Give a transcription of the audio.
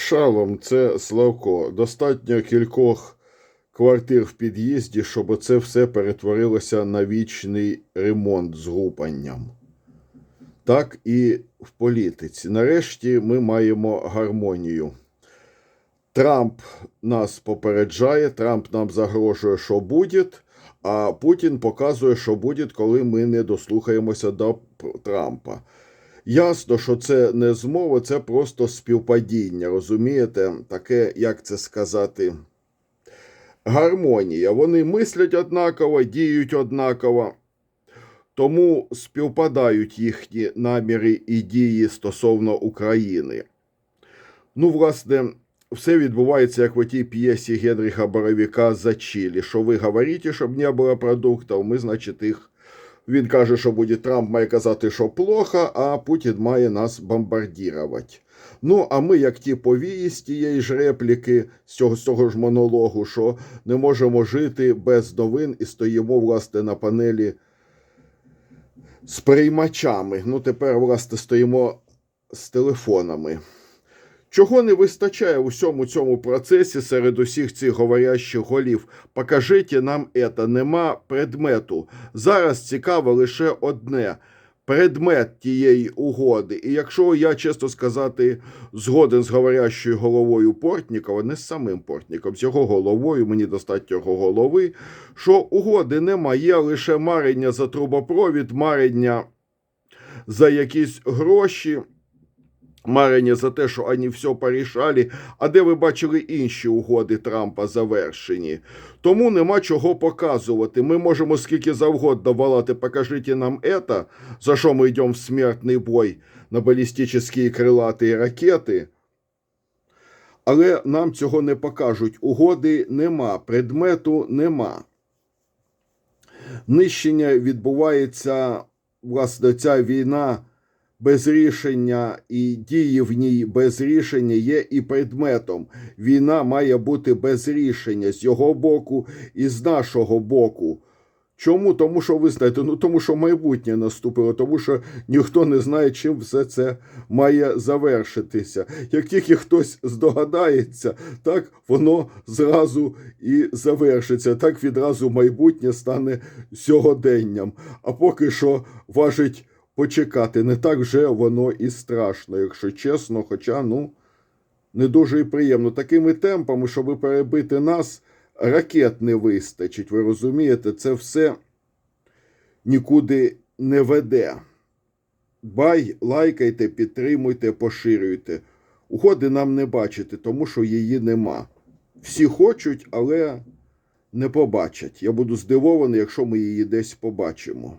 Шалом, це Славко. Достатньо кількох квартир в під'їзді, щоб це все перетворилося на вічний ремонт з гупанням. Так і в політиці. Нарешті ми маємо гармонію. Трамп нас попереджає, Трамп нам загрожує, що буде, а Путін показує, що буде, коли ми не дослухаємося до Трампа. Ясно, що це не змова, це просто співпадіння. Розумієте, таке, як це сказати, гармонія. Вони мислять однаково, діють однаково, тому співпадають їхні наміри і дії стосовно України. Ну, власне, все відбувається як в тій п'єсі Генріха Боровіка за Чилі, що ви говорите, щоб не було продуктів, ми, значить, їх. Він каже, що буде Трамп має казати, що плохо, а Путін має нас бомбардувати. Ну, а ми, як ті повії з тієї ж репліки, з цього, з цього ж монологу, що не можемо жити без новин і стоїмо, власне, на панелі з приймачами. Ну, тепер, власне, стоїмо з телефонами. Чого не вистачає у всьому цьому процесі серед усіх цих говорящих голів? Покажіть нам це. Нема предмету. Зараз цікаво лише одне. Предмет тієї угоди. І якщо я, чесно сказати, згоден з говорящою головою Портнікова, не з самим Портніком, з його головою, мені достатньо його голови, що угоди немає, лише марення за трубопровід, марення за якісь гроші. Марення за те, що вони все порішали, а де ви бачили інші угоди Трампа завершені. Тому нема чого показувати. Ми можемо скільки завгодно волати, покажіть нам это, за що ми йдемо в смертний бой на балістичні крилаті ракети. Але нам цього не покажуть. Угоди нема, предмету нема. Нищення відбувається, власне, ця війна без рішення і дії в ній без рішення є і предметом. Війна має бути без рішення з його боку і з нашого боку. Чому? Тому що ви знаєте, ну тому що майбутнє наступило, тому що ніхто не знає, чим все це має завершитися. Як тільки хтось здогадається, так воно зразу і завершиться. Так відразу майбутнє стане сьогоденням. А поки що важить почекати. Не так вже воно і страшно, якщо чесно, хоча, ну, не дуже і приємно. Такими темпами, щоб перебити нас, ракет не вистачить. Ви розумієте, це все нікуди не веде. Бай, лайкайте, підтримуйте, поширюйте. Угоди нам не бачити, тому що її нема. Всі хочуть, але не побачать. Я буду здивований, якщо ми її десь побачимо.